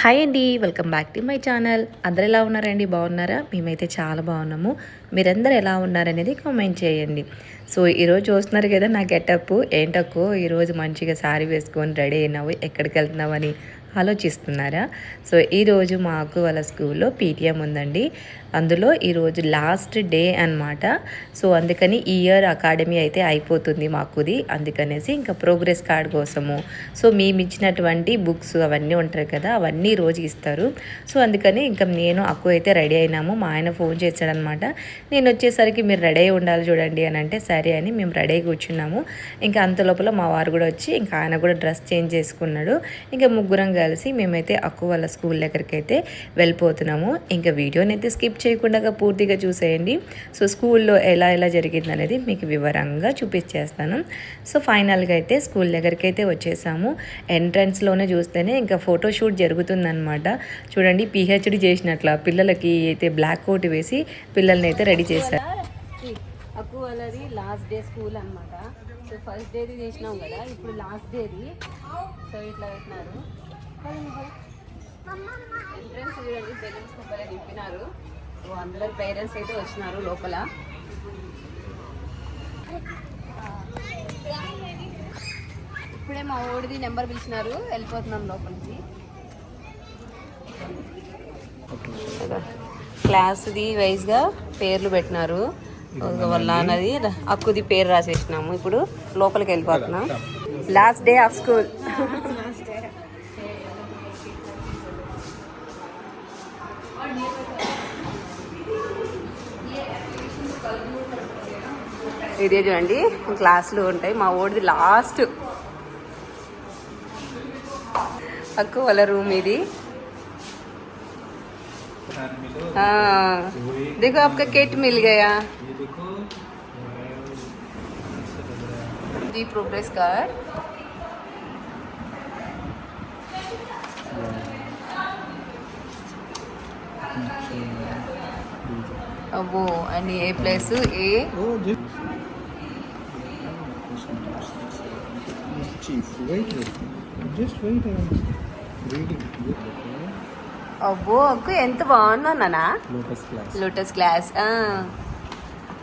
Hi అండి welcome back to my channel. అందరు ఎలా ఉన్నారండి? బాగున్నారా? మేమైతే చాలా బాగున్నాము. మీరందరూ ఎలా ఉన్నారనేది కామెంట్ చేయండి. సో ఈరోజు చూస్తున్నారు కదా నా గెటప్. ఏంటక్కో ఈరోజు మంచిగా శారీ వేసుకొని రెడీ అయినావు. ఎక్కడికి వెళ్తున్నావు అని ఆలోచిస్తున్నారా? సో ఈరోజు మాకు వాళ్ళ స్కూల్లో పీటీఎం ఉందండి. అందులో ఈరోజు లాస్ట్ డే అన్నమాట. సో అందుకని ఈ ఇయర్ అకాడమీ అయితే అయిపోతుంది మాకుది. అందుకనేసి ఇంకా ప్రోగ్రెస్ కార్డ్ కోసము. సో మేము ఇచ్చినటువంటి బుక్స్ అవన్నీ ఉంటాయి కదా అవన్నీ రోజు ఇస్తారు. సో అందుకని ఇంకా నేను అక్కు అయితే రెడీ అయినాము. మా ఆయన ఫోన్ చేశాడనమాట నేను వచ్చేసరికి మీరు రెడీ అయి ఉండాలి చూడండి అని అంటే సరే అని మేము రెడీ అయి కూర్చున్నాము. ఇంకా అంత లోపల మా వారు కూడా వచ్చి ఇంకా ఆయన కూడా డ్రెస్ చేంజ్ చేసుకున్నాడు. ఇంకా ముగ్గురం కలిసి మేమైతే అక్కు వాళ్ళ స్కూల్ దగ్గరికి అయితే వెళ్ళిపోతున్నాము. ఇంకా వీడియోని అయితే స్కిప్ చేయకుండా పూర్తిగా చూసేయండి. సో స్కూల్లో ఎలా ఎలా జరిగింది అనేది మీకు వివరంగా చూపించేస్తాను. సో ఫైనల్గా అయితే స్కూల్ దగ్గరికి అయితే వచ్చేసాము. ఎంట్రన్స్లోనే చూస్తేనే ఇంకా ఫోటోషూట్ జరుగుతుందనమాట చూడండి పిహెచ్డి చేసినట్ల పిల్లలకి అయితే బ్లాక్ కోట్ వేసి పిల్లల్ని అయితే రెడీ చేశారు. అక్కు వాళ్ళది లాస్ట్ డే స్కూల్ అన్నమాట. సో ఫస్ట్ డేది చేసినాం కదా ఇప్పుడు లాస్ట్ డేది. సో ఇట్లా పెట్టినారు ఎంట్రన్స్ చూడండి బెలూన్స్ నింపినారు అందరు పేరెంట్స్ అయితే వచ్చినారు లోపల. ఇప్పుడే మా ఓడిది నెంబర్ పిలిచినారు వెళ్ళిపోతున్నాం లోపలికి. క్లాస్ది వైజ్గా పేర్లు పెట్టినారు. వాళ్ళ నాన్నది అక్కుది పేరు రాసేసినాము. ఇప్పుడు లోపలికి వెళ్ళిపోతున్నాం. లాస్ట్ డే ఆఫ్ స్కూల్ ఇదే చూడండి క్లాసులు ఉంటాయి మా ఓడిది లాస్ట్ అక్కు వాళ్ళ రూమ్ ఇది हाँ देखो आपका किट मिल गया ये देखो दी प्रोग्रेस कार्ड अब वो आणि A plus A Oh, just chief. Wait, wait. Just wait. I'm reading. అబ్బో అక్కు ఎంత బాగున్నా నానా Lotus class. లోటస్ క్లాస్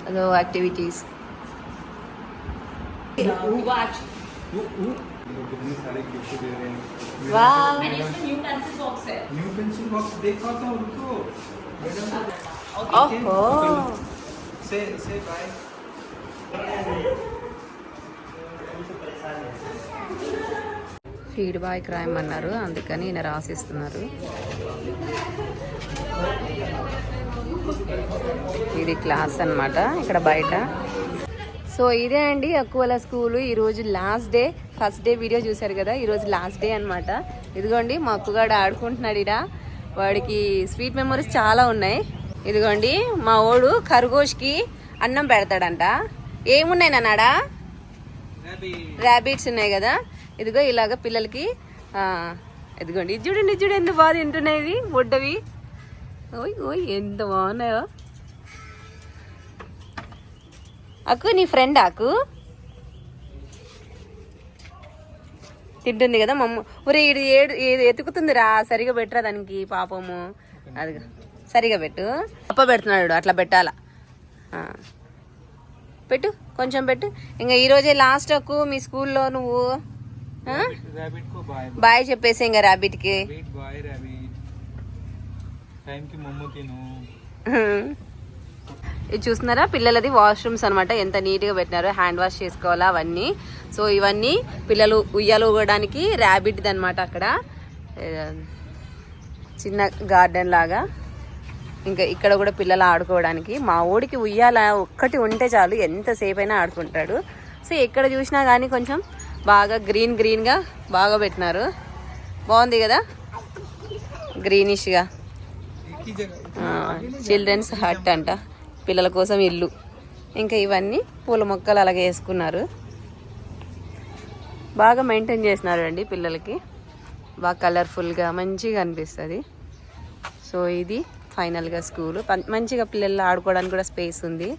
అదో యాక్టివిటీస్ कितने सारे गिफ्ट दे रहे हैं వా न्यू पेंसिल बॉक्स देखा था उनको ఓహో ఫీడ్ క్రైమ్ అన్నారు. అందుకని ఈయన రాసిస్తున్నారు. ఇది క్లాస్ అనమాట ఇక్కడ బయట. సో ఇదే అండి అక్కువల స్కూలు. ఈరోజు last day. First day video చూశారు కదా? ఈరోజు లాస్ట్ డే అనమాట ఇదిగోండి మా అక్కుగాడు ఆడుకుంటున్నాడు ఇడా వాడికి స్వీట్ మెమరీస్ చాలా ఉన్నాయి. ఇదిగోండి మా ఓడు ఖర్గోష్కి అన్నం పెడతాడంట. ఏమున్నాయి నాన్నాడా ర్యాబిట్స్ ఉన్నాయి కదా. ఇదిగో ఇలాగ పిల్లలకి ఇదిగోండి. ఇది చూడండి ఇది చూడండి ఎంత బాగా తింటున్నాయి ఇవి బొడ్డవి ఓయ్ ఓయ్ ఎంత బాగున్నాయో. అక్కు నీ ఫ్రెండ్ అక్కు? తింటుంది కదా మమ్మ. ఒరే ఇది ఏడు ఏది ఎతుకుతుందిరా సరిగా పెట్టరా దానికి పాపము. అది సరిగా పెట్టు. అప్ప పెడుతున్నాడు అట్లా పెట్టాలా? పెట్టు కొంచెం పెట్టు. ఇంకా ఈరోజే లాస్ట్ లాస్ట్కు మీ స్కూల్లో నువ్వు బాయ్ చెప్పేసి ఇంకా ర్యాబిట్కి ఇది చూస్తున్నారా? పిల్లలది వాష్రూమ్స్ అనమాట ఎంత నీట్గా పెట్టినారో హ్యాండ్ వాష్ చేసుకోవాలా అవన్నీ. సో ఇవన్నీ పిల్లలు ఉయ్యాలు ఊగడానికి ర్యాబిట్ది అనమాట అక్కడ. చిన్న గార్డెన్ లాగా. ఇంకా ఇక్కడ కూడా పిల్లలు ఆడుకోవడానికి. మా ఊడికి ఉయ్యాల ఒక్కటి ఉంటే చాలు ఎంతసేపు అయినా ఆడుకుంటాడు. సో ఎక్కడ చూసినా కానీ కొంచెం బాగా గ్రీన్ గ్రీన్గా బాగా పెట్టినారు. బాగుంది కదా? గ్రీనిష్గా. చిల్డ్రన్స్ హట్ అంట పిల్లల కోసం ఇల్లు. ఇంకా ఇవన్నీ పూల మొక్కలు అలాగే వేసుకున్నారు. బాగా మెయింటైన్ చేసినారు అండి పిల్లలకి. బాగా కలర్ఫుల్గా మంచిగా అనిపిస్తుంది. సో ఇది ఫైనల్గా స్కూల్. మంచిగా పిల్లలు ఆడుకోవడానికి కూడా స్పేస్ ఉంది.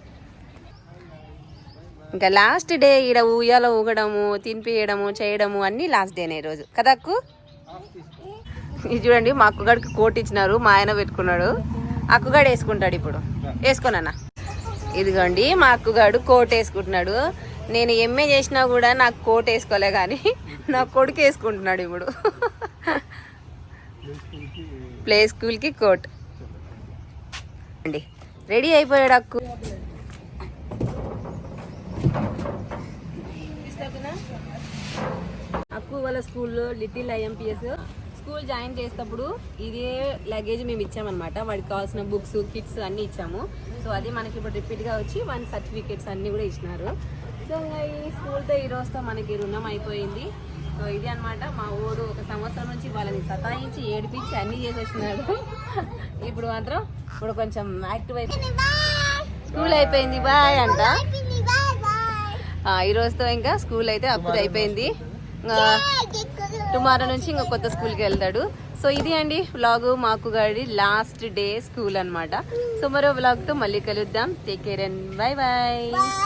ఇంకా లాస్ట్ డే ఈడ ఊయాల ఊగడము తినిపియడము చేయడము అన్నీ లాస్ట్ డేనే ఈరోజు. కదక్కు ఇది చూడండి మా అక్కగాడికి కోట్ ఇచ్చినారు మా ఆయన పెట్టుకున్నాడు. అక్కగాడు వేసుకుంటాడు ఇప్పుడు. వేసుకోనన్నా. ఇదిగోండి మా అక్కగాడు కోట్ వేసుకుంటున్నాడు. నేను ఎంఏ చేసినా కూడా నాకు కోట్ వేసుకోలే కానీ నా కొడుకు వేసుకుంటున్నాడు ఇప్పుడు. ప్లే స్కూల్కి కోట్. అండి. రెడీ అయిపోయాడు అక్కు. అక్కు వాళ్ళ స్కూల్లో లిటిల్ ఐఎంపిఎస్ స్కూల్ జాయిన్ చేసేటప్పుడు ఇదే లగేజ్ మేము ఇచ్చామన్నమాట. వాడికి కావాల్సిన బుక్స్ కిట్స్ అన్నీ ఇచ్చాము. సో అది మనకి ఇప్పుడు రిపీట్గా వచ్చి వన్ సర్టిఫికేట్స్ అన్నీ కూడా ఇచ్చినారు. సో ఈ స్కూల్తో ఈ రోజుతో మనకి రుణం అయిపోయింది. సో ఇది అన్నమాట మా ఊరు ఒక సంవత్సరం నుంచి వాళ్ళని సతాయించి ఏడిపించి అన్నీ చేసి వచ్చినాడు ఇప్పుడు మాత్రం ఇప్పుడు కొంచెం యాక్టివ్ అయిపోయింది స్కూల్ అయిపోయింది బాయ్ అంట ఆ, ఈ రోజుతో ఇంకా స్కూల్ అయితే అప్పుడు అయిపోయింది. టుమారో నుంచి ఇంకా కొత్త స్కూల్కి వెళ్తాడు. సో ఇది అండి వ్లాగ్ మాకు గాడి లాస్ట్ డే స్కూల్ అన్నమాట. సో మరో వ్లాగ్తో మళ్ళీ కలుద్దాం. Take care and bye bye